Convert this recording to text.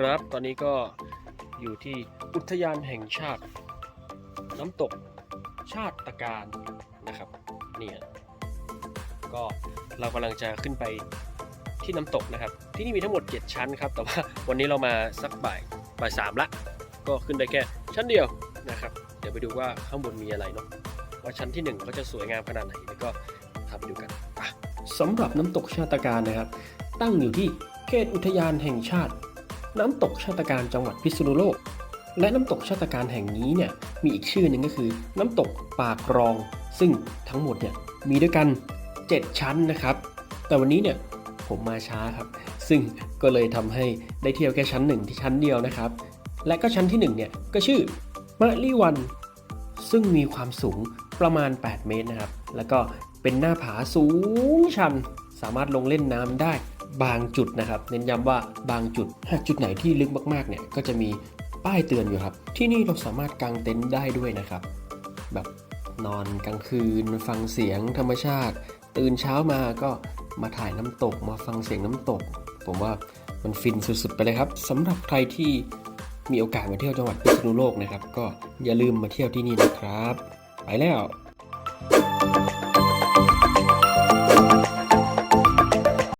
ครับ ตอนนี้ก็อยู่ที่อุทยานแห่งชาติ น้ำตกชาติตะการนะครับเนี่ยก็เรากำลังจะขึ้นไปที่น้ำตกนะครับ ที่นี่มีทั้งหมด 7 ชั้นครับ แต่ว่าวันนี้เรามาสักบ่ายบ่ายสามละ ก็ขึ้นได้แค่ชั้นเดียวนะครับ เดี๋ยวไปดูว่าข้างบนมีอะไรเนาะว่าชั้นที่หนึ่งเขาจะสวยงามขนาดไหนแล้วก็ทำไปดูกันสำหรับน้ำตกชาติการนะครับ ตั้งอยู่ที่เขตอุทยานแห่งชาติ น้ำตกชาตการจังหวัดพิษณุโลก และน้ำตกชาตการแห่งนี้เนี่ยมีอีกชื่อหนึ่งก็คือ น้ำตกปากรอง ซึ่งทั้งหมดเนี่ยมีด้วยกัน 7 ชั้นนะครับ แต่วันนี้เนี่ยผมมาช้าครับ ซึ่งก็เลยทำให้ได้เที่ยวแค่ชั้นหนึ่งที่ชั้นเดียวนะครับ และก็ชั้นที่1เนี่ยก็ชื่อมะลิวัน ซึ่งมีความสูงประมาณ 8 เมตรนะครับ แล้วก็เป็นหน้าผาสูงชัน สามารถลงเล่นน้ำได้ บางจุดนะครับ เน้นย้ำว่าบางจุด หากจุดไหนที่ลึกมากๆเนี่ยก็จะมีป้ายเตือนอยู่ครับ ที่นี่เราสามารถกางเต็นท์ได้ด้วยนะครับ แบบนอนกลางคืน ฟังเสียงธรรมชาติ ตื่นเช้ามาก็มาถ่ายน้ำตกมาฟังเสียงน้ำตก ผมว่ามันฟินสุดๆไปเลยครับสำหรับใครที่มีโอกาสมาเที่ยวจังหวัดพิษณุโลกนะครับ ก็อย่าลืมมาเที่ยวที่นี่นะครับ ไปแล้ว